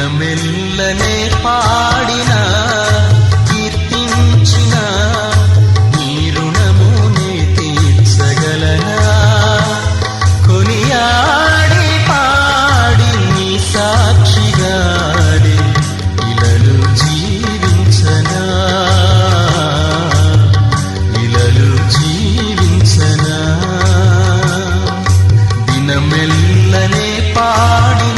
దినమెల్లనే పాడిన కీర్తించిన నీ తీర్చగలనా? కొనియాడి పాడి నీ సాక్షిగాడి ఇలలు జీవించనా? ఇలలు జీవించనా? దినమెల్లనే పాడి